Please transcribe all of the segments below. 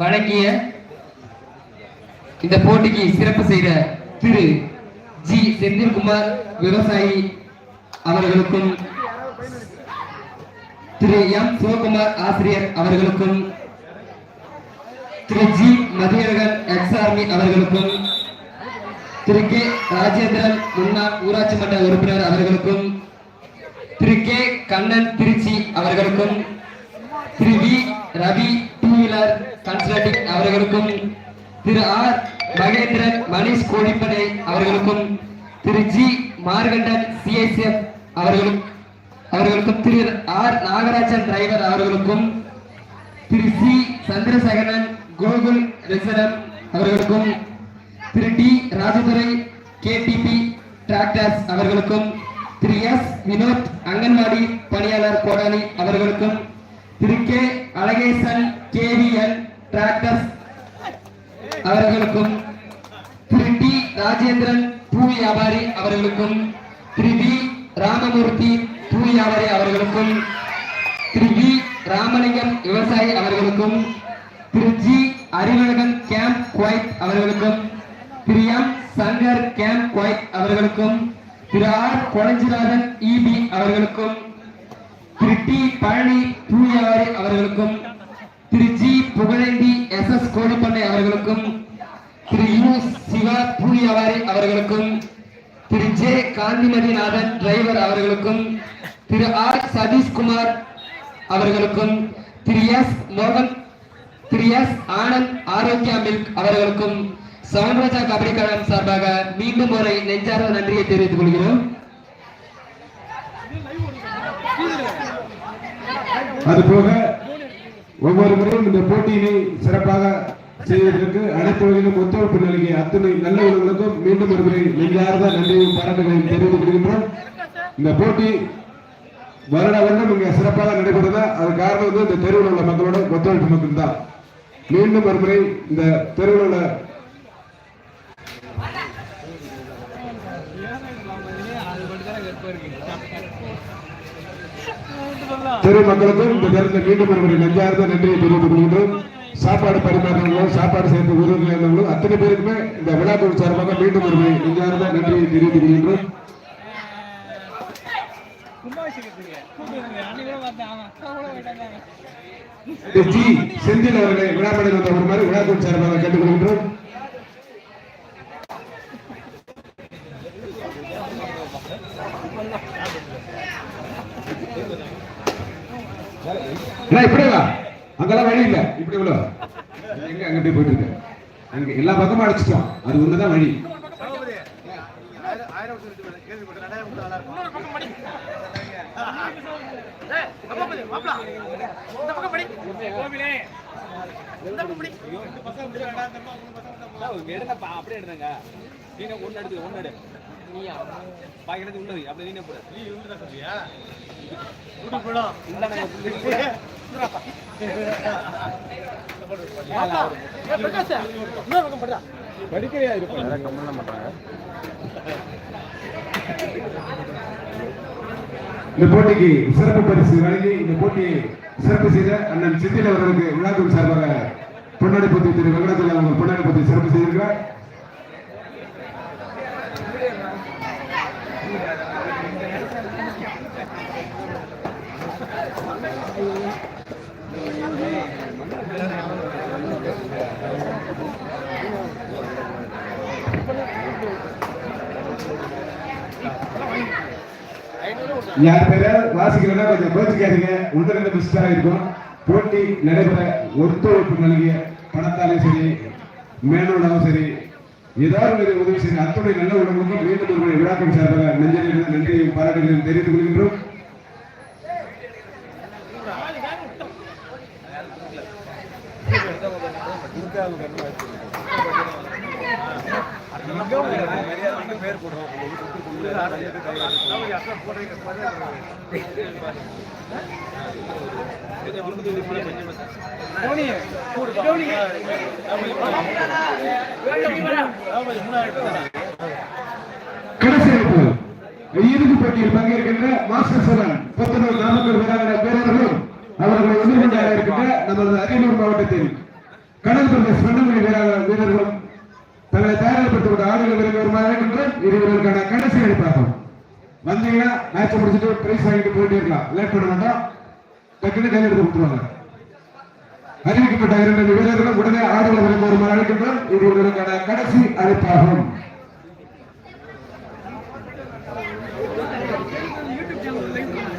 வழங்கிய இந்த போட்டிக்கு சிறப்பு செய்த திரு ஜி. செந்தில்குமார் விவசாயி அவர்களுக்கும் திரு எம். சிவகுமார் ஆசிரியர் அவர்களுக்கும் திரு ஜி. மதியழகன் எக்ஸ் ஆர்மி அவர்களுக்கும் திரு கே. ராஜேந்திரன் முன்னாள் ஊராட்சி மன்ற உறுப்பினர் அவர்களுக்கும் திரு கே. கண்ணன் திருச்சி அவர்களுக்கும் திரு V. Ravi two wheeler consulting அவர்களுக்கும் திரு ஆர் மகேந்திரன் மணிஷ் கோடிப்படை அவர்களுக்கும் திரு ஜி மார்கண்டன் சிஐசிஎஃப் அவர்களும் அவர்களுக்கும் திரு ஆர் நாகராஜன் டிரைவர் அவர்களுக்கும் திரு சி சந்திரசேகரன் கோகுல் ரிசரன் அவர்களுக்கும் Thiru T Rajadurai KDP tractors அவர்களுக்கும் திரு எஸ் வினோத் அங்கன்வாடி பணியாளர் அவர்களுக்கும் Thiru G Arivazhagan camp Kuwait அவர்களுக்கும் Thiru M Shankar camp Kuwait அவர்களுக்கும் திரு ஆர் கொலஞ்சிநாதன் இபி அவர்களுக்கும் திரு டி பழனி தூயவாரி அவர்களுக்கும் திரு G Pugazhendhi S S Kodippannai அவர்களுக்கும் திரு யு சிவா தூயவாரி அவர்களுக்கும் திரு ஜே காந்திமதிநாதன் டிரைவர் அவர்களுக்கும் திரு ஆர் சதீஷ்குமார் அவர்களுக்கும் திரு எஸ் மோகன் திரு எஸ் ஆனந்த் ஆரோக்கியா மில்க் அவர்களுக்கும் சவுண்டராஜா கபடி கழகம் சார்பாக மீண்டும் ஒரு நெஞ்சார நன்றியை தெரிவித்துக் கொள்கிறோம். அதுபோக ஒவ்வொரு முறையும் இந்த போட்டியினை சிறப்பாக செய்வதற்கு அனைத்து வகையிலும் ஒத்துழைப்பு நல்கிய அத்தனை நல்ல உள்ளவர்களுக்கும் மீண்டும் ஒரு முறை நெஞ்சார்ந்த நன்றியும் பாராட்டுகளையும் தெரிவித்துக் கொள்கின்றோம். இந்த போட்டி வருட வருடம் இங்க சிறப்பாக நடைபெறுதா. அது காரணம் வந்து இந்த தெருவில் உள்ள மக்களோட ஒத்துழைப்பு மட்டும்தான். தான் மீண்டும் ஒருமுறை இந்த தெருவில் உள்ள தெரு மக்களுக்கும் இந்த நேரத்தில் மீண்டும் ஒருமுறை நெஞ்சார்ந்த நன்றியை தெரிவித்துக் கொள்கின்றோம். சாப்பாடு பரிமாறுறவங்களும் சாப்பாடு சேர்த்து உதவிகள் இருந்தவங்களும் அத்தனை பேருக்குமே இந்த விழாக்குழு சார்பாக மீண்டும் ஒருமுறை நெஞ்சார்ந்த நன்றியை தெரிவித்துக் கொள்கின்றோம். ஜி செந்தில் அவர்களை விழாப்படையில் வந்த மாதிரி சார்பாக கேட்டுக்கொள்கின்றோம். அண்ணா, இப்படி அங்கெல்லாம் வழி இல்ல. இப்படி உள்ள. எங்க போயிட்டு அங்க எல்லா பக்கமும் அடிச்சிட்டோம் அது ஒண்ணுதான் வழி. எடுங்கப்பா அப்படியே எடுங்க. நீங்க ஒண்ணு எடுத்து ஒண்ணு எடு. நீயா? பாக்கி எடுத்து உள்ள வை. அப்படியே நீனே போடு. நீ உள்ள சொல்றியா? படிக்கையா இருப்பாங்க இந்த போட்டிக்கு சிறப்பு பரிசு வழங்கி இந்த போட்டியை சிறப்பு செய்த அண்ணன் செந்தில் அவர்களுக்கு விழாக்குழு சார்பாக பொன்னாடி பத்தி திரு வெங்கடாச்சலம் அவர்கள் பொன்னாடி பத்தி சிறப்பு செய்திருக்கிறார். யார் பேர? வாசிக்கிறதா கொஞ்சம் கோச்சிக்காதீங்க. ஒன்று ரெண்டு மிஸ்டாக இருக்கும் போட்டி நடைபெற ஒத்துழைப்பு நல்கிய பணத்தாலும் சரி மேலோடாலும் சரி ஏதாவது ஒரு உதவி செய்ய அத்துடைய நல்ல உடம்புக்கும் மீண்டும் ஒரு முறை விழாக்கம் சார்பாக நெஞ்சலிருந்து நன்றியையும் பாராட்டுகளையும் தெரிவித்துக் கொள்கின்றோம். பேர் போடுறோம். இறுதிப் போட்டியில் பங்கேற்கின்ற மாஸ்டர் சரண் புத்தனூர் நாமக்கல் வீராங்கனை பேரர்களும் அவர்களை எதிர்கொண்டாக இருக்கின்ற நமது அரியலூர் மாவட்டத்தில் கடல் பிரதேச பெண்ணுமணி வீரர்கள் வீரர்களும் தங்களை தயாரிப்படுத்திக் கொண்ட ஆடுகள் விரும்பி வருமாறு அழைக்கின்றோம் இருவர்களுக்கான கடைசி அழைப்பாகும் வந்தீங்கன்னா மேட்ச் முடிச்சுட்டு பிரைஸ் வாங்கிட்டு போயிட்டே இருக்கலாம். லேட் பண்ண வேண்டாம் டக்குன்னு கையில் எடுத்து கொடுத்துருவாங்க. அறிவிக்கப்பட்ட இரண்டு வீரர்களும் உடனே ஆடுகளை விரும்பி வருமாறு அழைக்கின்றோம் இருவருக்கான கடைசி அழைப்பாகும்.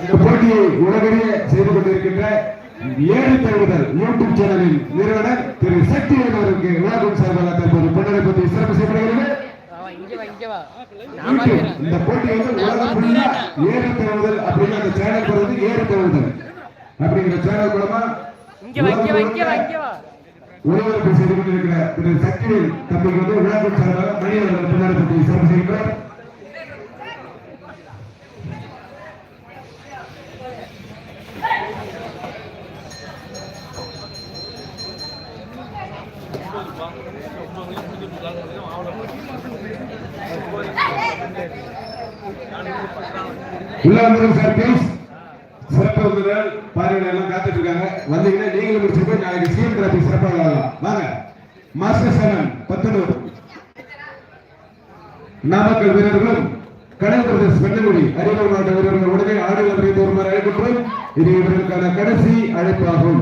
இந்த போட்டியை உலகிலேயே செய்து கொண்டிருக்கின்ற ஏழு தழுவுதல் யூடியூப் சேனலின் நிறுவனர் திரு சக்தி அவர்களுக்கு உலகம் சார்பாக தற்போது பொன்னரை பற்றி சிறப்பு செய்யப்படுகிறது இங்க வா இங்க வா யூடியூப் இந்த போட்டி வந்து உலகம் ஃபுல்லா ஏறு தழுவுதல் அப்படின்னு அந்த சேனல் வருவது ஏறு தழுவுதல் அப்படிங்கிற சேனல் மூலமா ஒளிபரப்பு செய்து கொண்டிருக்கிற திரு சக்திவேல் தம்பிக்கு வந்து விழாக்கும் சார்பாக பொன்னரை பற்றி சிறப்பு செய்கின்றார் உள்ள வந்துருங்க சார் ப்ளீஸ் சிறப்பு விருந்தினர் பாருங்க எல்லாம் காத்துட்டு இருக்காங்க. வந்தீங்கன்னா நீங்களும் முடிச்சு போய் நாளைக்கு சிஎம் டிராபி சிறப்பாக விளையாடலாம். வாங்க. மாஸ்டர் சேனல் பத்தனூர் நாமக்கல் வீரர்களும் கடல் பிரதேச வெள்ளங்குடி அரியலூர் மாவட்ட வீரர்கள் உடனே ஆடுகள் விரைந்து வருமாறு அழைக்கின்றோம் இது இவர்களுக்கான கடைசி அழைப்பாகும்.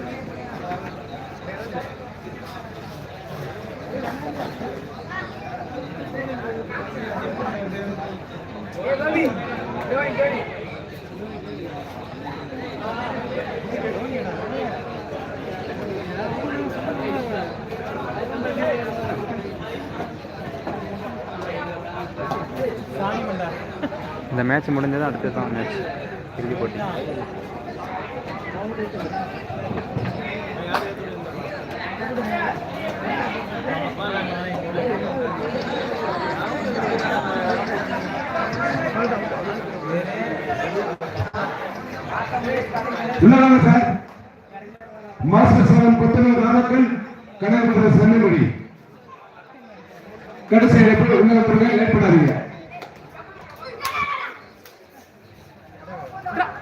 இந்த மேட்ச் முடிஞ்சது அடுத்து தான் மேட்ச் இறுதி போட்டி. உள்ள வாங்க சார் மாஸ்டர் சேலம் புத்தனூர் நாமக்கல் வெள்ளங்குடி கடைசி அழைப்பு உள்ள வந்துருங்க லேட் பண்ணாதீங்க Hey!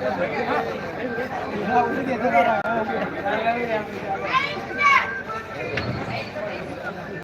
你看，你看，我这点就够了啊！来来来。